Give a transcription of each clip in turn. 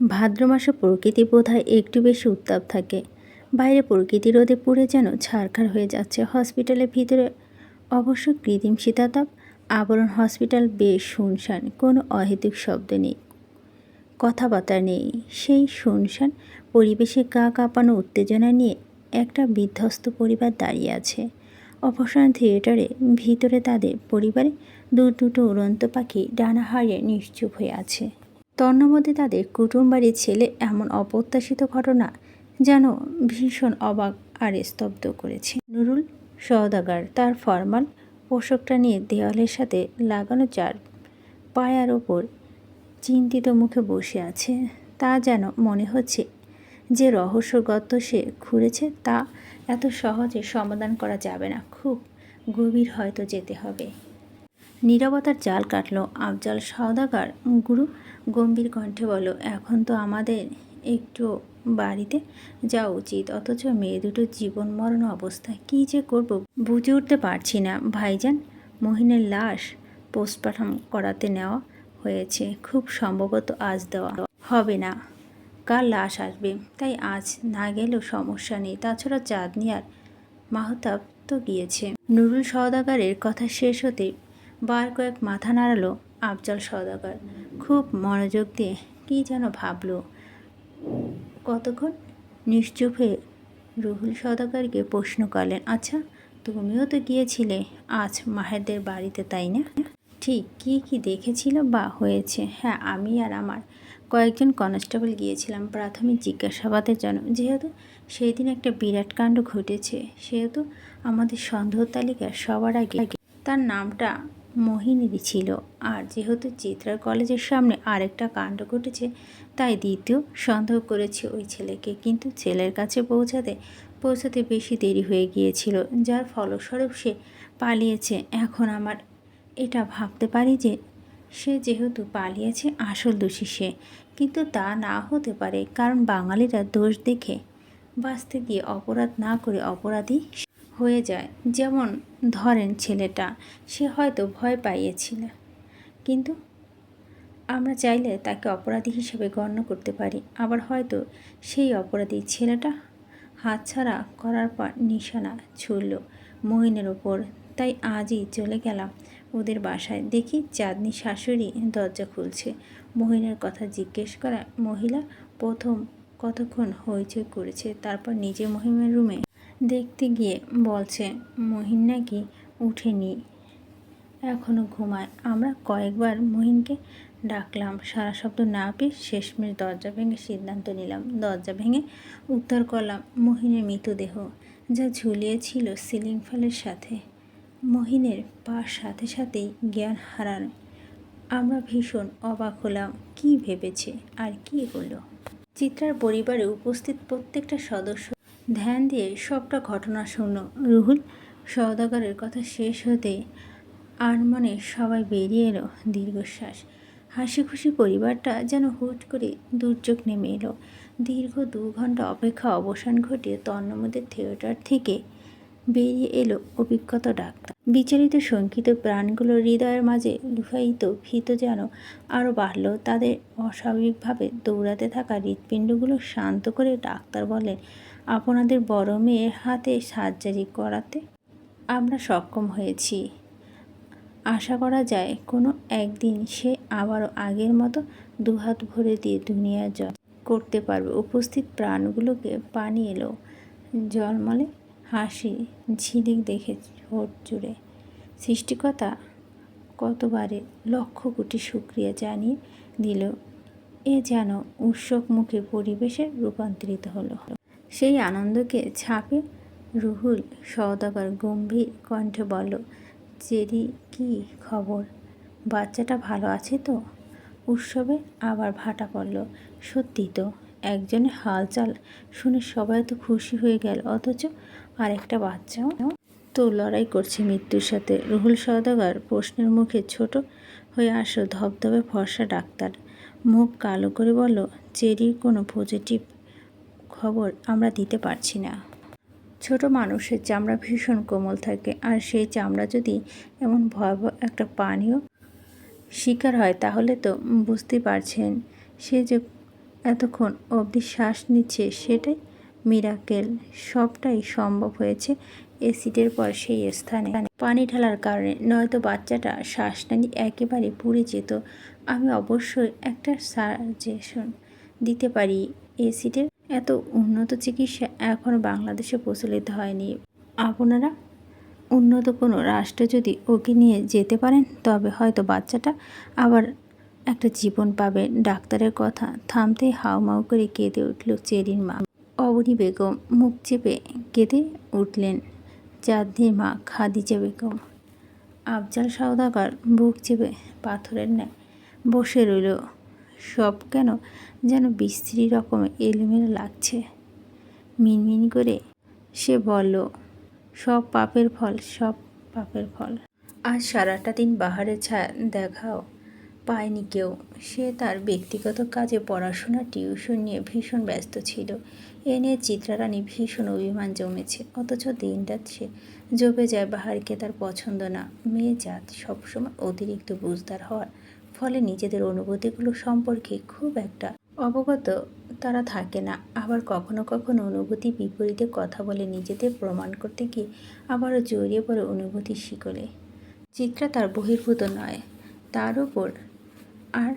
ভাদ্র মাসে প্রকৃতি বোধহয় একটু বেশি উত্তাপ থাকে। বাইরে প্রকৃতি রোদে পুড়ে যেন ছারখার হয়ে যাচ্ছে। হসপিটালের ভিতরে অবশ্য কৃত্রিম শীতাতাপ, আবরণ হসপিটাল বেশ শুনশান, কোনো অহেতুক শব্দ নেই, কথাবার্তা নেই। সেই শুনশান পরিবেশে গা কাঁপানো উত্তেজনা নিয়ে একটা বিধ্বস্ত পরিবার দাঁড়িয়ে আছে। অপসারণ থিয়েটারে ভিতরে তাদের পরিবারে দু দুটো উড়ন্ত পাখি ডানা হারিয়ে নিশ্চুপ হয়ে আছে। তন্নমধ্যে তাদের কুটুমবাড়ির ছেলে এমন অপ্রত্যাশিত ঘটনা যেন ভীষণ অবাক আর স্তব্ধ করেছে। নুরুল সওদাগার, তার ফরমাল পোশাকটা নিয়ে দেওয়ালের সাথে লাগানো চার পায়ার ওপর চিন্তিত মুখে বসে আছে। তা যেন মনে হচ্ছে যে রহস্যগত সে ঘুরেছে তা এত সহজে সমাধান করা যাবে না। খুব গভীর হয়তো যেতে হবে। নীরবতার জাল কাটলো। আফজাল সওদাগার গুরু গম্ভীর কণ্ঠে বলল, এখন তো আমাদের একটু বাড়িতে যাওয়া উচিত, অথচ মেয়ে দুটো জীবন মরণ অবস্থায় কী যে করব বুঝে উঠতে পারছি না। ভাইজান মহিনের লাশ পোস্টমর্টম করাতে নেওয়া হয়েছে, খুব সম্ভবত আজ দেওয়া হবে না। কাল লাশ আসবে, তাই আজ না গেলেও সমস্যা নেই। তাছাড়া চাঁদনি আর মাহতাব তো গিয়েছে। নুরুল সওদাগারের কথা শেষ হতে বার কয়েক মাথা নাড়ালো আফজল সওদাগর। খুব মনোযোগ দিয়ে কী যেন ভাবলো। কতক্ষণ? নিশ্চুপ হয়ে রুহুল সওদাগরকে প্রশ্ন করলেন আচ্ছা তুমিও তো গিয়েছিলে আজ মাহেরদের বাড়িতে, তাই না? ঠিক, কি কি দেখেছিল বা হয়েছে? হ্যাঁ আমি আর আমার কয়েকজন কনস্টেবল গিয়েছিলাম, প্রাথমিক জিজ্ঞাসাবাদের জন্য। যেহেতু সেই দিন একটা বিরাট কাণ্ড ঘটেছে, সেহেতু আমাদের সন্দেহ তালিকার সবার আগে, তার নামটা মোহিনীরই ছিল। আর যেহেতু চিত্রার কলেজের সামনে আরেকটা কাণ্ড ঘটেছে, তাই দ্বিতীয় সন্দেহ করেছে ওই ছেলেকে। কিন্তু ছেলের কাছে পৌঁছাতে পৌঁছাতে বেশি দেরি হয়ে গিয়েছিল, যার ফলস্বরূপ সে পালিয়েছে। এখন আমার এটা ভাবতে পারি যে, সে যেহেতু পালিয়েছে, আসল দোষী সে। কিন্তু তা না হতে পারে, কারণ বাঙালিরা দোষ দেখে বাঁচতে গিয়ে অপরাধ না করে অপরাধী হয়ে যায়। যেমন ধরেন ছেলেটা, সে হয়তো ভয় পাইয়েছিল। কিন্তু আমরা চাইলে তাকে অপরাধী হিসেবে গণ্য করতে পারি। আবার হয়তো সেই অপরাধী ছেলেটা হাতছাড়া করার পর নিশানা ছুড়ল মহিনের ওপর। তাই আজই চলে গেলাম ওদের বাসায়। দেখি চাঁদনি শাশুড়ি দরজা খুলছে। মহিনের কথা জিজ্ঞেস করা মহিলা প্রথম কতক্ষণ হইচই করেছে, তারপর নিজে মহিমের রুমে দেখতে গিয়ে বলছে, মহিন নাকি উঠেনি? এখনও ঘুমায়। আমরা কয়েকবার মহিনকে ডাকলাম। সারা শব্দ না পেয়ে শেষমেশ দরজা ভেঙে সিদ্ধান্ত নিলাম। দরজা ভেঙে উদ্ধার করলাম মহিনের মৃতদেহ, যা ঝুলিয়েছিল সিলিং ফ্যানের সাথে। মহিনের পার সাথে সাথেই জ্ঞান হারান। আমরা ভীষণ অবাক হলাম, কি ভেবেছে আর কি হলো? চিত্রার পরিবারে উপস্থিত প্রত্যেকটা সদস্য ধ্যান দিয়ে সবটা ঘটনা শুনল রুহুল, সওদাগরের কথা শেষ হতে আর মনে সবাই বেরিয়ে এলো দীর্ঘশ্বাস। হাসি খুশি পরিবারটা যেন হুট করে দুর্যোগ নেমে এলো। দীর্ঘ দু ঘণ্টা অপেক্ষা অবসান ঘটিয়ে তন্নমদের থিয়েটার থেকে বেরিয়ে এলো অভিজ্ঞতা ডাক্তার। বিচারিত শঙ্কিত প্রাণগুলো হৃদয়ের মাঝে লুফায়িত, ভীত যেন আরও বাড়ল। তাদের অস্বাভাবিকভাবে দৌড়াতে থাকা হৃৎপিণ্ডগুলো শান্ত করে ডাক্তার বলেন আপনাদের বড় মেয়ের হাতে সার্জারি করাতে আমরা সক্ষম হয়েছি। আশা করা যায় কোনো একদিন সে আবারও আগের মতো দুহাত ভরে দিয়ে দুনিয়া জয় করতে পারবে। উপস্থিত প্রাণগুলোকে পানি এলো, জলমলে হাসি, ঝিলিক দেখে ঠোঁট জুড়ে। সৃষ্টিকতা কতবারে লক্ষ কোটি শুক্রিয়া জানিয়ে দিল, এ যেন উৎসব মুখে পরিবেশে রূপান্তরিত হলো। সেই আনন্দকে ছাপে রুহুল সওদাগর গম্ভীর কণ্ঠে বলল, জেরি, কি খবর? বাচ্চাটা ভালো আছে তো? উৎসবে আবার ভাটা পড়ল সত্যি তো, একজনের হালচাল শুনে সবাই তো খুশি হয়ে গেল, অথচ আরেকটা বাচ্চাও। তো লড়াই করছে মৃত্যুর সাথে। রুহুল সওদাগর প্রশ্নের মুখে ছোট হয়ে আসো ধবধবে ফর্সা ডাক্তার। মুখ কালো করে বলল, চেরির কোনো পজিটিভ খবর আমরা দিতে পারছি না। ছোট মানুষের চামড়া ভীষণ কোমল থাকে, আর সেই চামড়া যদি এমন ভয়াবহ একটা পানীয় শিকার হয়, তাহলে তো বুঝতেই পারছেন সে যে এতক্ষণ অবধি শ্বাস নিচ্ছে, সেটাই মিরাকেল, সবটাই সম্ভব হয়েছে এসিডের পর সেই স্থানে। পানি ঢালার কারণে নয়তো বাচ্চাটা শ্বাস নানি একেবারে পুড়ে যেত। আমি অবশ্যই একটা সাজেশন দিতে পারি এসিডের এত উন্নত চিকিৎসা এখনও বাংলাদেশে প্রচলিত হয়নি। আপনারা উন্নত কোনো রাষ্ট্রে যদি ওকে নিয়ে যেতে পারেন, তবে হয়তো বাচ্চাটা আবার একটা জীবন পাবে। ডাক্তারের কথা থামতে হাউমাউ করে কেঁদে উঠল চেরির মা। অবনী বেগম মুখ চেপে কেঁদে উঠলেন। চাঁদনির মা খাদিজা বেগম। আফজাল সওদাগর বুক চেপে পাথরের ন্যায় বসে রইল। সব কেন যেন বিশ্রী রকমের এলোমেলো লাগছে। মিনমিন করে সে বলল, সব পাপের ফল, সব পাপের ফল। আজ সারাটা দিন বাহারের ছায়া দেখাও পায়নি কেউ। সে তার ব্যক্তিগত কাজে পড়াশোনা, টিউশন নিয়ে ভীষণ ব্যস্ত ছিল। এ নিয়ে চিত্রারানী ভীষণ অভিমান জমেছে। অথচ দিনটা সে জপে যায় বাহারকে তার পছন্দ না। মেয়ে জাত সবসময় অতিরিক্ত বুঝদার হওয়ার ফলে নিজেদের অনুভূতিগুলো সম্পর্কে খুব একটা অবগত তারা থাকে না। আবার কখনো কখনো অনুভূতি বিপরীতে কথা বলে নিজেদের প্রমাণ করতে গিয়ে আবারও জড়িয়ে পড়ে অনুভূতির শিকলে। চিত্রা তার বহির্ভূত নয়, তার উপর আর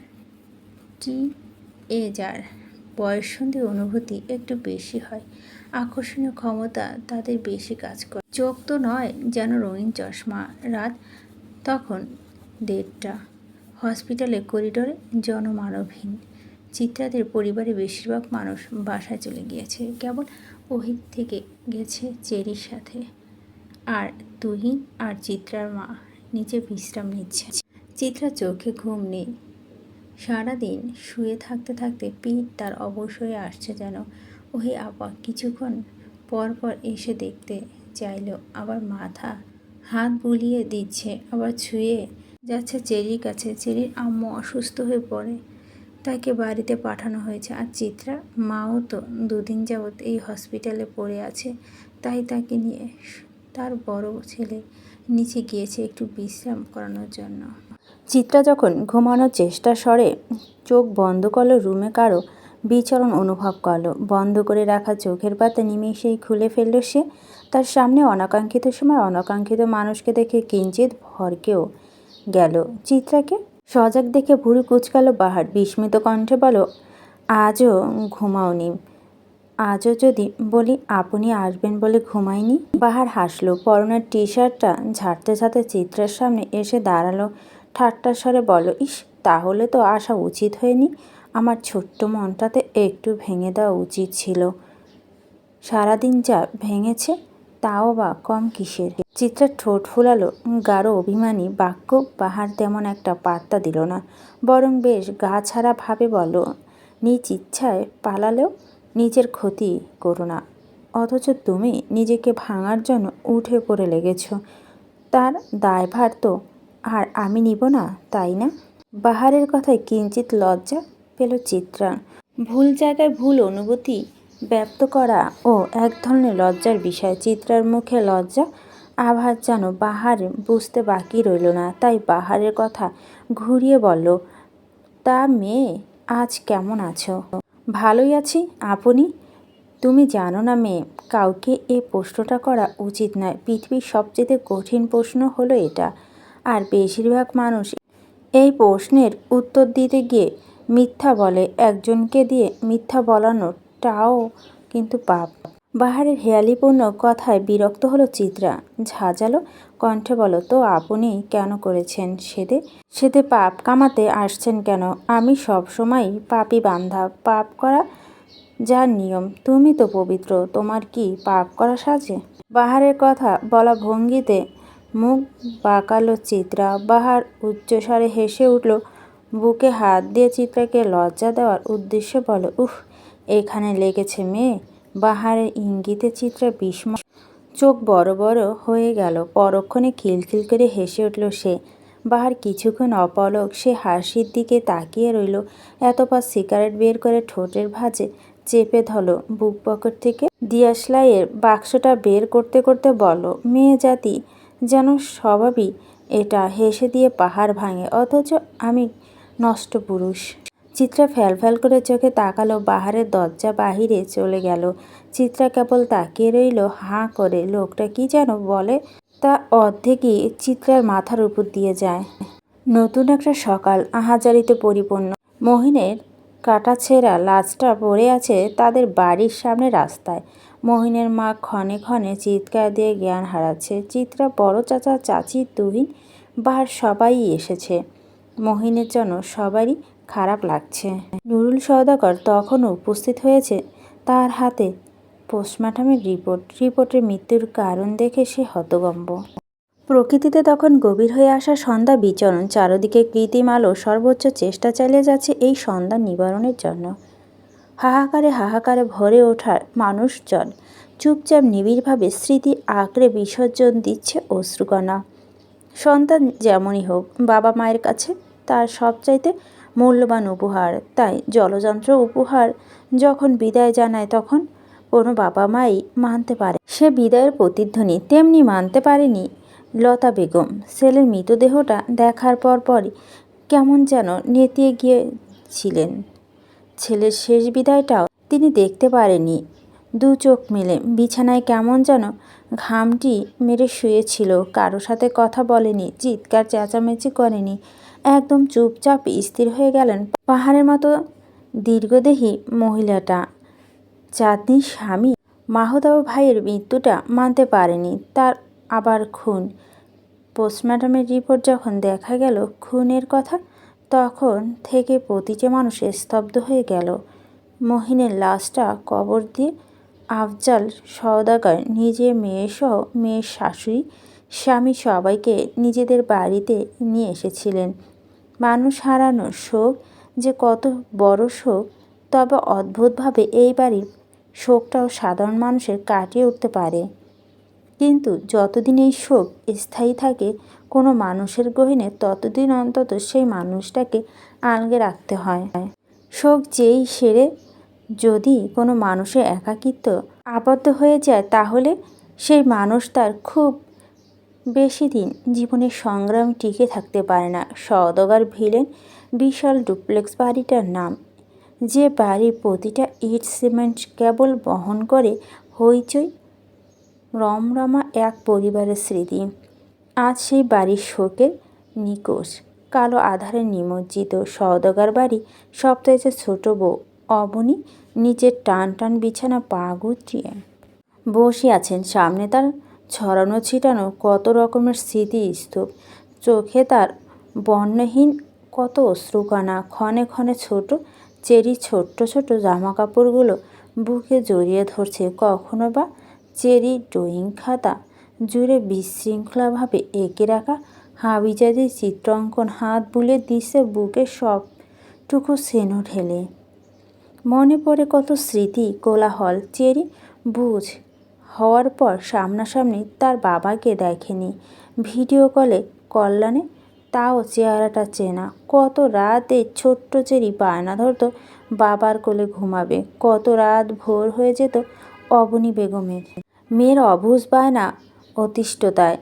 কি এ যার বয়ঃসন্ধি অনুভূতি একটু বেশি হয়। আকর্ষণীয় ক্ষমতা তাদের বেশি কাজ করে। চোখ তো নয় যেন রঙিন চশমা। রাত তখন দেড়টা। হসপিটালে করিডোরে জনমানবহীন। চিত্রাদের পরিবারে বেশিরভাগ মানুষ বাসায় চলে গিয়েছে। কেবল ওহিত থেকে গেছে চেরির সাথে। আর তুহিন আর চিত্রার মা নিচে বিশ্রাম নিচ্ছে। চিত্রা চোখে ঘুম নেই। সারাদিন শুয়ে থাকতে থাকতে পিঠ তার অবশ্যই আসছে যেন। ওহি আপা, কিছুক্ষণ পর পর এসে দেখতে চাইল, আবার মাথা হাত বুলিয়ে দিচ্ছে, আবার ছুঁয়ে যাচ্ছে চেরির কাছে। চেরির আম্মু অসুস্থ হয়ে পড়ে, তাকে বাড়িতে পাঠানো হয়েছে। আর চিত্রা মাও তো দুদিন যাবৎ এই হসপিটালে পড়ে আছে, তাই তাকে নিয়ে তার বড় ছেলে নিচে গিয়েছে একটু বিশ্রাম করানোর জন্য। চিত্রা যখন ঘুমানোর চেষ্টা সরে, চোখ বন্ধ করল রুমে কারও বিচরণ অনুভব করল। বন্ধ করে রাখা চোখের পাতা নিমেষেই খুলে ফেলল সে। তার সামনে অনাকাঙ্ক্ষিত সময় অনাকাঙ্ক্ষিত মানুষকে দেখে কিঞ্চিত ভরকেও গেল। চিত্রাকে সজাগ দেখে ভুরু কুচকালো বাহার। বিস্মিত কণ্ঠে বলো আজও ঘুমাওনি। আজও যদি বলি আপনি আসবেন বলে ঘুমাইনি? বাহার হাসলো। পরনের টি শার্টটা ঝাড়তে ঝাড়তে চিত্রের সামনে এসে দাঁড়াল ঠাট্টার স্বরে বলো, ইস, তাহলে তো আসা উচিত হয়নি। আমার ছোট্ট মনটাতে একটু ভেঙে দেওয়া উচিত ছিল। সারাদিন যা ভেঙেছে, তাও বা কম কিসের? চিত্রা ঠোঁট ফুলালো। গাঢ় অভিমানী বাক্য বাহার তেমন একটা পাত্তা দিল না। বরং বেশ গা ছাড়া ভাবে বলো নিজ ইচ্ছায় পালালেও নিজের ক্ষতি করো না। অথচ তুমি নিজেকে ভাঙার জন্য উঠে পড়ে লেগেছ। তার দায়ভার তো আর আমি নিব না, তাই না? বাহারের কথায় কিঞ্চিত লজ্জা পেল চিত্রা। ভুল জায়গায় ভুল অনুভূতি ব্যক্ত করা ও এক ধরনের লজ্জার বিষয়। চিত্রার মুখে লজ্জা, আভাস যেন বাহার বুঝতে বাকি রইল না। তাই বাহারের কথা ঘুরিয়ে বলল, তা মেয়ে, আজ কেমন আছো? ভালোই আছি, আপনি? তুমি জানো না মেয়ে, কাউকে এ প্রশ্নটা করা উচিত নয়। পৃথিবীর সবচেয়ে কঠিন প্রশ্ন হলো এটা। আর বেশিরভাগ মানুষ এই প্রশ্নের উত্তর দিতে গিয়ে মিথ্যা বলে। একজনকে দিয়ে মিথ্যা বলানোটাও কিন্তু পাপ। বাহারের হেয়ালিপূর্ণ কথায় বিরক্ত হলো চিত্রা। ঝাঁঝালো কণ্ঠে বলো, তো আপনি কেন করেছেন সেদে? সেদে পাপ কামাতে আসছেন কেন? আমি সবসময়ই পাপি বান্ধা। পাপ করা যার নিয়ম, তুমি তো পবিত্র। তোমার কি পাপ করা সাজে? বাহারের কথা বলা ভঙ্গিতে মুখ বাঁকালো চিত্রা। বাহার উচ্চস্বরে হেসে উঠল, বুকে হাত দিয়ে চিত্রাকে লজ্জা দেওয়ার উদ্দেশ্যে বলে। উফ, এখানে লেগেছে মেয়ে? বাহারের ইঙ্গিতে চিত্রা বিস্ময়। চোখ বড় বড় হয়ে গেল, পরক্ষণে খিলখিল করে হেসে উঠল সে। বাহার কিছুক্ষণ অপলক সে হাসির দিকে তাকিয়ে রইল। এতপর সিগারেট বের করে ঠোঁটের ভাঁজে চেপে ধরো বুক পকেট থেকে। দিয়াশলাইয়ের বাক্সটা বের করতে করতে বলো মেয়ে জাতি যেন স্বভাবই এটা, হেসে দিয়ে পাহাড় ভাঙে, অথচ আমি নষ্ট পুরুষ চিত্রা ফ্যাল ফ্যাল করে চোখে তাকালো, বাহারের দরজা বাহিরে চলে গেল। চিত্রা কেবল তাকিয়ে রইল, হাঁ করে, লোকটা কি যেন বলে, তা অর্ধেকই চিত্রার মাথার উপর দিয়ে যায়। নতুন একটা সকাল, আহাজারিতে পরিপূর্ণ। মহিনের কাটাছেঁড়া লাশটা পড়ে আছে তাদের বাড়ির সামনে রাস্তায়। মহিনের মা ক্ষণে ক্ষণে চিৎকার দিয়ে জ্ঞান হারাচ্ছে। চিত্রা বড় চাচা, চাচি তুহিন, বাহার সবাই এসেছে। মহিনের জন্য সবারই খারাপ লাগছে। নুরুল সওদাগর তখনও উপস্থিত হয়েছে। তার হাতে পোস্টমর্টমের রিপোর্ট। রিপোর্টের মৃত্যুর কারণ দেখে সে হতগম্ব প্রকৃতিতে তখন গভীর হয়ে আসা সন্ধ্যা বিচরণ। চারদিকে কৃত্রিম আলো সর্বোচ্চ চেষ্টা চালিয়ে যাচ্ছে এই সন্ধ্যা নিবারণের জন্য। হাহাকারে হাহাকারে ভরে ওঠার মানুষজন চুপচাপ নিবিড়ভাবে স্মৃতি আঁকড়ে বিসর্জন দিচ্ছে অশ্রুকণা। সন্তান যেমনই হোক, বাবা মায়ের কাছে তার সবচাইতে মূল্যবান উপহার। তাই জলযন্ত্র উপহার যখন বিদায় জানায় তখন কোনো বাবা মাই মানতে পারে। সে বিদায়ের প্রতিধ্বনি তেমনি মানতে পারেনি লতা বেগম। ছেলের মৃতদেহটা দেখার পর পরই কেমন যেন নেতিয়ে গিয়েছিলেন। ছেলের শেষ বিদায়টাও তিনি দেখতে পারেনি দু চোখ মেলে, বিছানায় কেমন যেন ঘামটি মেরে শুয়েছিল। কারও সাথে কথা বলেনি, চিৎকার চেঁচামেচি করেনি। একদম চুপচাপ স্থির হয়ে গেলেন পাহাড়ের মতো দীর্ঘদেহী মহিলাটা। চাঁদনির স্বামী? মাহতাব ভাইয়ের মৃত্যুটা মানতে পারেনি। তার আবার খুন। পোস্টমর্টমের রিপোর্ট যখন দেখা গেল, খুনের কথা তখন থেকে প্রতিটি মানুষ স্তব্ধ হয়ে গেল। মহিনের লাশটা কবর দিয়ে আফজাল সওদাগর নিজে মেয়েসহ মেয়ের শাশুড়ি, স্বামী সবাইকে নিজেদের বাড়িতে নিয়ে এসেছিলেন। মানুষ হারানোর শোক যে কত বড় শোক, তবে অদ্ভুতভাবে এই বাড়ির শোকটাও সাধারণ মানুষের কাটিয়ে উঠতে পারে। কিন্তু যতদিন এই শোক স্থায়ী থাকে, কোনো মানুষের গহিনে ততদিন অন্তত সেই মানুষটাকে আলগে রাখতে হয়। শোক যেই সেরে যদি কোনো মানুষের একাকিত্ব আবদ্ধ হয়ে যায়, তাহলে সেই মানুষ তার খুব বেশি দিন জীবনের সংগ্রাম টিকে থাকতে পারে না। সওদাগর ভিলেন বিশাল ডুপ্লেক্স বাড়িটার নাম। যে বাড়ির প্রতিটা ইট সিমেন্ট কেবল বহন করে হইচই রমরমা এক পরিবারের স্মৃতি। আজ সেই বাড়ির শোকের নিকোষ। কালো আধারে নিমজ্জিত সওদাগর বাড়ি সপ্তাহে ছোট বউ অবনী নিচের টান টান বিছানা পা গুটিয়ে বসে আছেন সামনে তার ছড়ানো ছিটানো কত রকমের স্মৃতি স্তূপ। চোখে তার বর্ণহীন কত অশ্রুকণা, ক্ষণে ক্ষণে ছোট, চেরি ছোট্ট ছোট জামা কাপড়গুলো বুকে জড়িয়ে ধরছে। কখনো বা চেরি ড্রয়িং খাতা জুড়ে বিশৃঙ্খলাভাবে এঁকে রাখা হাবিজাদি চিত্রাঙ্কন হাত বুলে দিছে বুকে সবটুকু সেনো ঢেলে। মনে পড়ে কত স্মৃতি, কোলাহল। চেরি বুঝ হওয়ার পর সামনাসামনি তার বাবাকে দেখেনি। ভিডিও কলে কল্যাণে, তাও চেহারাটা চেনা। কত রাত ছোট্ট চেরি বায়না ধরত বাবার কোলে ঘুমাবে। কত রাত ভোর হয়ে যেত অবনী বেগমের। মেয়ের অবুঝ বায়না অতিষ্ঠতায়।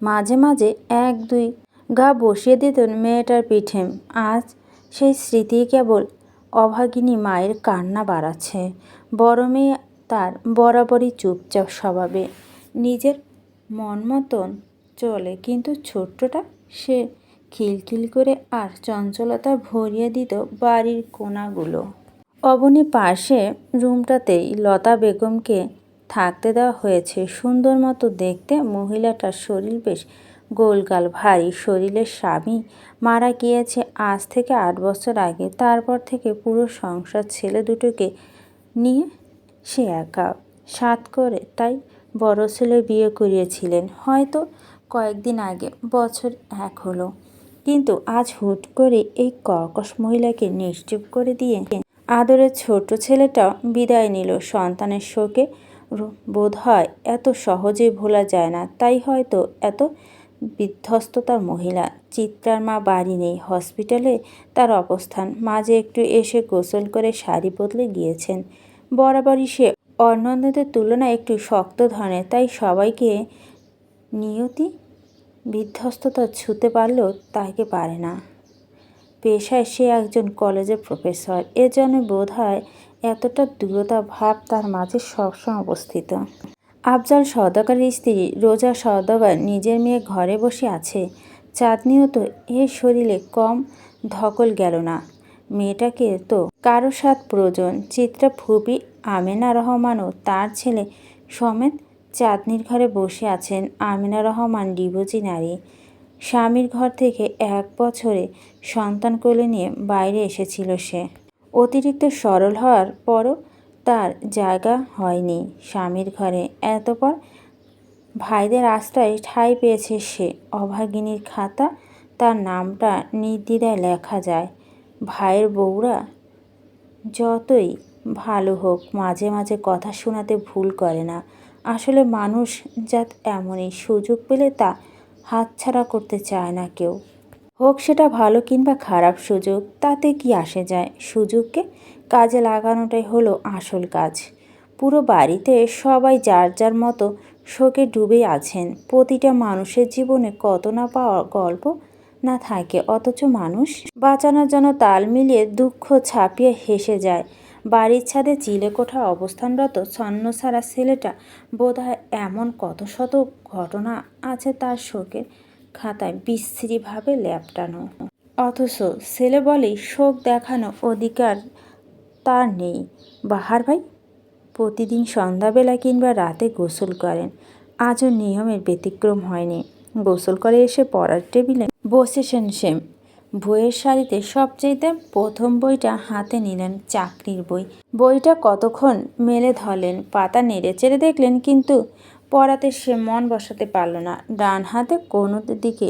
মাঝে মাঝে এক দুই গা বসিয়ে দিতেন মেয়েটার পিঠে। আজ সেই স্মৃতি কেবল অভাগিনী মায়ের কান্না বাড়াচ্ছে। বড় মেয়ে তার বরাবরই চুপচাপ স্বভাবে। নিজের মন মতন চলে, কিন্তু ছোট্টটা সে খিলখিল করে আর চঞ্চলতা ভরিয়ে দিত বাড়ির কোনাগুলো। অবনী পাশে রুমটাতেই লতা বেগমকে থাকতে দেওয়া হয়েছে। সুন্দর মতো দেখতে মহিলাটার শরীর বেশ গোলগাল, ভারী শরীরের স্বামী মারা গিয়েছে আজ থেকে আট বছর আগে। তারপর থেকে পুরো সংসার ছেলে দুটোকে নিয়ে সে একা সাত করে তাই বড় ছেলে বিয়ে করিয়েছিলেন। হয়তো কয়েকদিন আগে, বছর এক হলো। কিন্তু আজ হুট করে এই কর্কশ মহিলাকে নিশ্চুপ করে দিয়ে আদরের ছোট ছেলেটা বিদায় নিল। সন্তানের শোকে বোধ হয় এত সহজে ভোলা যায় না, তাই হয়তো এত বিধ্বস্ততার মহিলা। চিত্রার মা বাড়ি নেই, হসপিটালে তার অবস্থান। মাঝে একটু এসে গোসল করে শাড়ি বদলে গিয়েছেন। বরাবরই সে অন্যদের তুলনায় একটু শক্ত ধরনের, তাই সবাইকে নিয়তি বিধ্বস্ততা ছুতে পারলেও তাকে পারে না। পেশায় সে একজন কলেজের প্রফেসর এজন্য বোধ হয় এতটা দূরতা ভাব তার মাঝে সবসময় অবস্থিত আফজাল সওদাগরের স্ত্রী রোজা সওদাগর নিজের মেয়ে ঘরে বসে আছে। চাঁদনিও তো এর শরীরে কম ধকল গেল না। মেয়েটাকে তো কারও সাথ প্রয়োজন। চিত্রা ফুপি, আমেনা রহমানও তার ছেলে সমেত চাঁদনির ঘরে বসে আছেন আমিনা রহমান ডিভোজি নারী। স্বামীর ঘর থেকে এক বছরে সন্তান কোলে নিয়ে বাইরে এসেছিল সে। অতিরিক্ত সরল হওয়ার পরও তার জায়গা হয়নি স্বামীর ঘরে। এতপর ভাইদের আশ্রয় ঠাঁই পেয়েছে সে। অভাগিনীর খাতা, তার নামটা নির্দ্বিধায় লেখা যায়। ভাইয়ের বউরা যতই ভালো হোক, মাঝে মাঝে কথা শোনাতে ভুল করে না। আসলে মানুষ যাত এমনই, সুযোগ পেলে তা হাতছাড়া করতে চায় না কেউ। হোক সেটা ভালো কিংবা খারাপ সুযোগ, তাতে কি আসে যায়? সুযোগকে কাজে লাগানোটাই হলো আসল কাজ। পুরো বাড়িতে সবাই যার যার মতো শোকে ডুবে আছেন। প্রতিটা মানুষের জীবনে কত না পাওয়া গল্প না থাকে, অথচ মানুষ বাঁচানোর জন্য তাল মিলিয়ে দুঃখ ছাপিয়ে হেসে যায়। বাড়ির ছাদে চিলেকোঠা অবস্থানরত ছন্নসারা ছেলেটা বোধহয় এমন কত শত ঘটনা আছে তার শোকের খাতায় বিশ্রীভাবে ল্যাপটানো অথচ ছেলে বলেই শোক দেখানো অধিকার তার নেই। বাহার ভাই, প্রতিদিন সন্ধ্যাবেলা কিংবা রাতে গোসল করেন। আজও নিয়মের ব্যতিক্রম হয়নি। গোসল করে এসে পড়ার টেবিলে বসেছেন সেম। বইয়ের শাড়িতে সবচেয়েতে প্রথম বইটা হাতে নিলেন চাকরির বই। বইটা কতক্ষণ মেলে ধরলেন, পাতা নেড়ে চেড়ে দেখলেন, কিন্তু পড়াতে সে মন বসাতে পারল না। ডান হাতে কোনো দিকে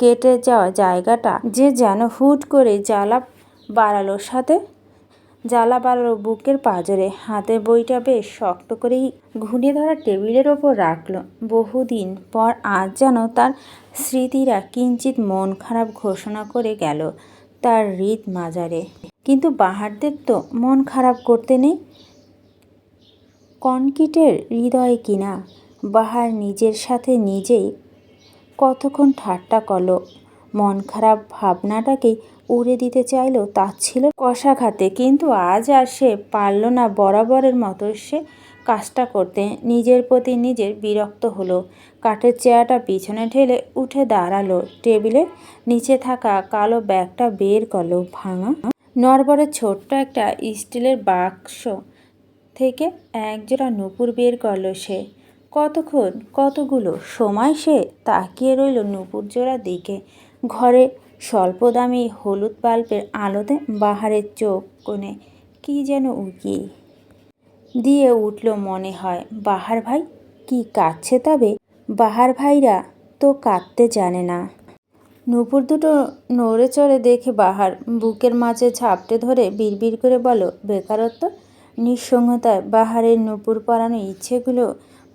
কেটে যাওয়া জায়গাটা যে যেন হুট করে জ্বালা বাড়ালো সাথে। জ্বালা বাড়ালো বুকের পাজরে। হাতে বইটা বেশ শক্ত করেই ঘুরিয়ে ধরা টেবিলের ওপর রাখল। বহুদিন পর আজ যেন তার স্মৃতিরা কিঞ্চিত মন খারাপ ঘোষণা করে গেল তার হৃদ মাজারে কিন্তু বাহারদের তো মন খারাপ করতে নেই। কনকিটের হৃদয় কিনা? বাহার নিজের সাথে নিজেই কতক্ষণ ঠাট্টা করল। মন খারাপ ভাবনাটাকেই উড়ে দিতে চাইল ছিল কষাঘাতে, কিন্তু আজ আর সে পারল না বরাবরের মতো সে কাজটা করতে। নিজের প্রতি নিজের বিরক্ত হলো, কাঠের চেয়ারটা পিছনে ঠেলে উঠে দাঁড়াল, টেবিলের নিচে থাকা কালো ব্যাগটা বের করল ভাঙা। নরবরের ছোট্ট একটা স্টিলের বাক্স থেকে একজোড়া নুপুর বের করল সে। কতক্ষণ কতগুলো সময় সে তাকিয়ে রইল নুপুর জোড়ার দিকে। ঘরে স্বল্প দামি হলুদ বাল্বের আলোতে বাহারের চোখ কোণে কী যেন উকি দিয়ে উঠল মনে হয়, বাহার ভাই কি কাঁদছে তবে? বাহার ভাইরা তো কাঁদতে জানে না। নুপুর দুটো নড়ে চড়ে দেখে বাহার বুকের মাঝে ঝাপটে ধরে বিড়বিড় করে বলো, বেকারত্ব? নিঃসঙ্গতায় বাহারের নুপুর পরানো ইচ্ছেগুলো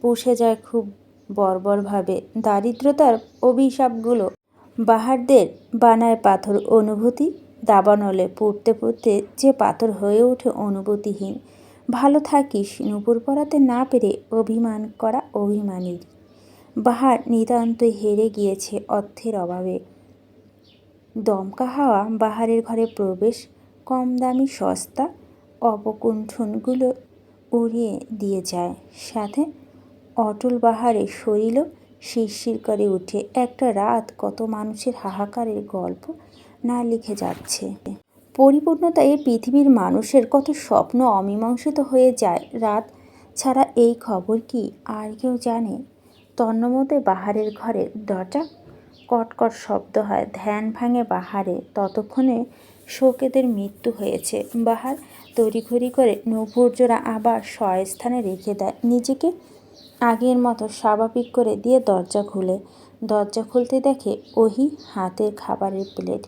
পুষে যায় খুব বর্বরভাবে। দারিদ্রতার অভিশাপগুলো বাহারদের বানায় পাথর অনুভূতি, দাবানলে পড়তে পড়তে যে পাথর হয়ে ওঠে অনুভূতিহীন। ভালো থাকিস, নুপুর পরাতে না পেরে অভিমান করা অভিমানীর। বাহার নিতান্তই হেরে গিয়েছে অর্থের অভাবে। দমকা হাওয়া, বাহারের ঘরে প্রবেশ কম দামি সস্তা অপকুণ্ঠনগুলো উড়িয়ে দিয়ে যায়। সাথে অটল বাহারে শরীরও শিরশির করে উঠে। একটা রাত কত মানুষের হাহাকারের গল্প না লিখে যাচ্ছে। পরিপূর্ণতা এই পৃথিবীর মানুষের কত স্বপ্ন অমীমাংসিত হয়ে যায়। রাত ছাড়া এই খবর কি আর কেউ জানে? তন্নমতে বাহারের ঘরে দরজা কটকট শব্দ হয়। ধ্যান ভাঙে বাহারে। ততক্ষণে শোকেদের মৃত্যু হয়েছে। বাহার তড়িঘড়ি করে নূপুর আবার স্বস্থানে রেখে দেয়। নিজেকে আগের মতো স্বাভাবিক করে দিয়ে দরজা খুলে। দরজা খুলতে দেখে ওহি হাতের খাবারের প্লেট।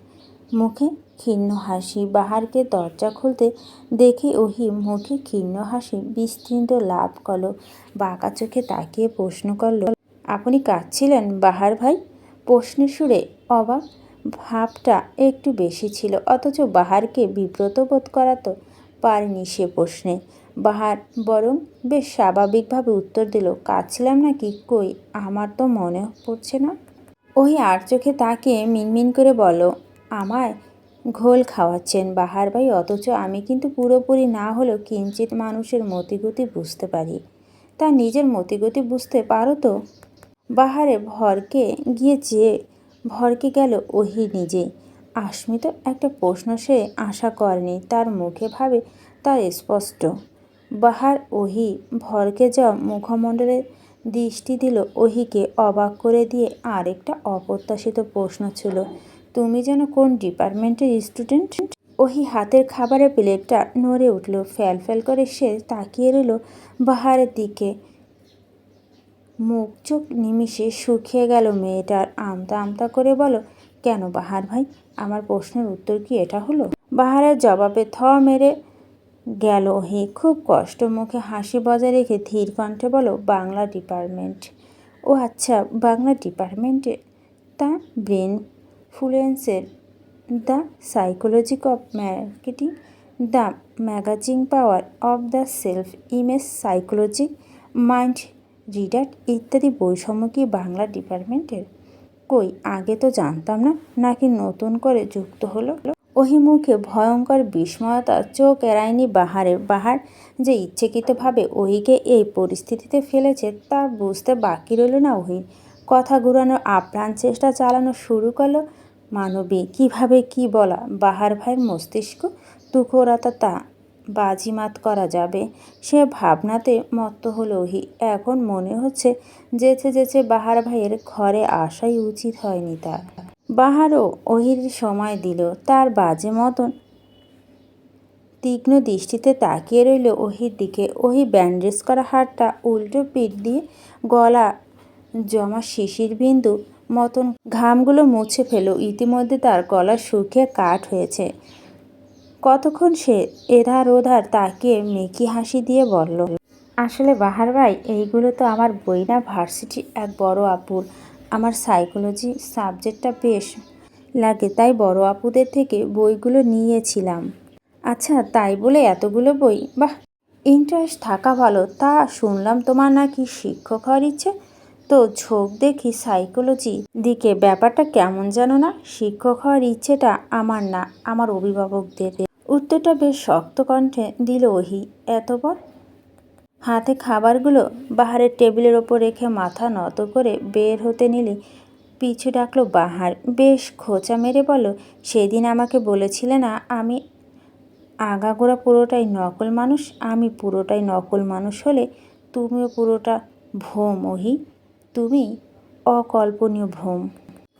মুখে ক্ষীণ হাসি। বাহারকে দরজা খুলতে দেখে ওহি মুখে ক্ষীণ হাসি বিস্তৃত লাভ করল বাঁকা চোখে তাকিয়ে প্রশ্ন করল, আপনি কাঁদছিলেন বাহার ভাই? প্রশ্নের সুরে অবাক ভাবটা একটু বেশি ছিল, অথচ বাহারকে বিব্রত বোধ করাতো পারেনি সে প্রশ্নে। বাহার। বরং বেশ স্বাভাবিকভাবে উত্তর দিল, কাঁদছিলাম নাকি? কই, আমার তো মনে পড়ছে না? ওই আর চোখে তাকে মিনমিন করে বলো আমায় ঘোল খাওয়াচ্ছেন বাহার ভাই, অথচ আমি কিন্তু পুরোপুরি না হলেও কিঞ্চিত মানুষের মতিগতি বুঝতে পারি। তা নিজের মতিগতি বুঝতে পারো তো? বাহারে ভরকে গিয়ে চেয়ে ভরকে গেল, ওহি নিজেই। আশ্মিত একটা প্রশ্ন সে আশা করেনি, তার মুখে ভাবে তার স্পষ্ট। বাহার ওহি ভরকে যা মুখমণ্ডলে দৃষ্টি দিল, ওহিকে অবাক করে দিয়ে আরেকটা অপ্রত্যাশিত প্রশ্ন ছিল, তুমি যেন কোন ডিপার্টমেন্টের স্টুডেন্ট? ওহি হাতের খাবারের প্লেটটা নড়ে উঠল, ফ্যাল ফ্যাল করে সে তাকিয়ে রইল বাহারের দিকে। মুখ চোখ নিমিষে শুকিয়ে গেল মেয়েটার, আমতা আমতা করে বলো, কেন বাহার ভাই? আমার প্রশ্নের উত্তর কি এটা হলো? বাহারের জবাবে থ মেরে গেল। হে, খুব কষ্ট। মুখে হাসি বজায় রেখে ধীর কণ্ঠে বলো, বাংলা ডিপার্টমেন্ট। ও আচ্ছা বাংলা ডিপার্টমেন্টে? তা brain ফ্লুয়েন্সের the psychology of marketing. The magazine power of the self, image psychology, mind reader ইত্যাদি বৈষম্য কি বাংলা ডিপার্টমেন্টের? কই, আগে তো জানতাম না, নাকি নতুন করে যুক্ত হলো? ওহি মুখে ভয়ঙ্কর বিস্ময়তা চোখ এড়ায়নি বাহারের বাহার যে ইচ্ছেকৃতভাবে ওহিকে এই পরিস্থিতিতে ফেলেছে তা বুঝতে বাকি রইল না ওহির। কথা ঘুরানোর আপ্রাণ চেষ্টা চালানো শুরু করল মানবী। কীভাবে কি বলা? বাহার ভাইয়ের মস্তিষ্ক তুখোরাতা তা বাজিমাত করা যাবে? সে ভাবনাতে মত্ত হলো ওহি। এখন মনে হচ্ছে যেছে যেছে বাহার ভাইয়ের ঘরে আসাই উচিত হয়নি তার। বাহারও ওহির সময় দিল তার বাজে মতন। তীক্ষ্ণ দৃষ্টিতে তাকিয়ে রইল ওহির দিকে। ওহি ব্যান্ডেজ করা হাতটা উল্টো পিঠ দিয়ে গলা জমা শিশির বিন্দু মতন ঘামগুলো মুছে ফেল ইতিমধ্যে তার গলা শুকিয়ে কাঠ হয়েছে। কতক্ষণ সে এধার ওধার তাকিয়ে মেকি হাসি দিয়ে বলল, আসলে বাহার ভাই, এইগুলো তো আমার বই না ভার্সিটি এক বড় আপুর। আমার সাইকোলজি সাবজেক্টটা বেশ লাগে, তাই বড় আপুদের থেকে বইগুলো নিয়েছিলাম। আচ্ছা তাই বলে এতগুলো বই? বাহ ইন্টারেস্ট থাকা ভালো। তা শুনলাম তোমার নাকি শিক্ষক হওয়ার ইচ্ছে। তো ঝোঁক দেখি সাইকোলজি দিকে। ব্যাপারটা কেমন জানো না, শিক্ষক হওয়ার ইচ্ছেটা আমার না, আমার অভিভাবকদের। উত্তরটা বেশ শক্ত কণ্ঠে দিল ওহি। এতবার হাতে খাবারগুলো বাহারের টেবিলের ওপর রেখে মাথা নত করে বের হতে নিলে পিছু ডাকলো, বাহার, বেশ খোঁচা মেরে বলো, সেদিন আমাকে বলেছিলে না আমি আগাগোড়া পুরোটাই নকল মানুষ, আমি পুরোটাই নকল মানুষ হলে তুমিও পুরোটা ভোম ওহি, তুমি অকল্পনীয় ভ্রম।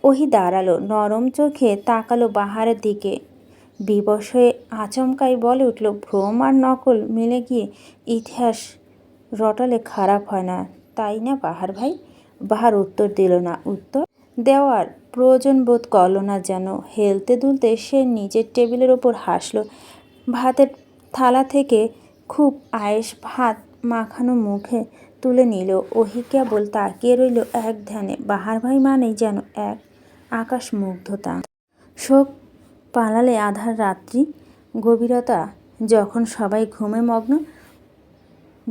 ওহি দাঁড়াল, নরম চোখে তাকালো বাহারের দিকে। বিবশ হয়ে আচমকাই বলে উঠল, ভ্রম আর নকল মিলে গিয়ে ইতিহাস রটালে খারাপ হয় না। তাই না বাহার ভাই? বাহার উত্তর দিল না। উত্তর? দেওয়ার প্রয়োজন বোধ করল না যেন। হেলতে দুলতে সে নিজের টেবিলের ওপর হাসলো। ভাতের থালা থেকে খুব আয়েস ভাত মাখানো মুখে তুলে নিল। ওহি কেবল তাকিয়ে রইল এক ধ্যানে। বাহার ভাই মানেই যেন এক আকাশ মুগ্ধতা শোক পালালে আধার রাত্রি গভীরতা। যখন সবাই ঘুমে মগ্ন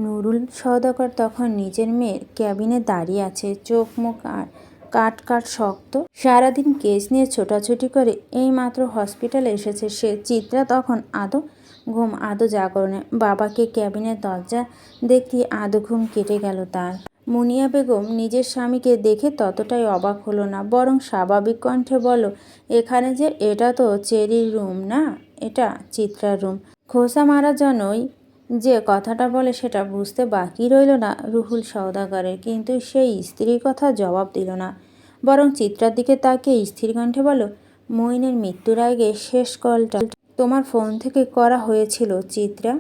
নুরুল সওদাগর তখন নিজের মেয়ের ক্যাবিনে দাঁড়িয়ে আছে, চোখ মুখ আর কাট কাট শক্ত। সারাদিন কেস নিয়ে ছোটাছুটি করে এই মাত্র হসপিটালে এসেছে সে। চিত্রা তখন আদৌ ঘুম, আদৌ জাগরণে। বাবাকে ক্যাবিনের দরজা দেখতে আদৌ ঘুম কেটে গেল তার। মুনিয়া বেগম নিজের স্বামীকে দেখে ততটাই অবাক হলো না, বরং স্বাভাবিক কণ্ঠে বলো এখানে যে এটা তো চেরির রুম না, এটা চিত্রার রুম। খোসা মারার জন্যই যে কথাটা বলে সেটা বুঝতে বাকি রইল না রুহুল সওদাগরের। কিন্তু সেই স্ত্রীর কথা জবাব দিল না। বরং চিত্রার দিকে তাকে স্থির কণ্ঠে বলো মইনের মৃত্যুর আগে শেষ কলটা তোমার ফোন থেকে করা হয়েছিল, চিত্রা।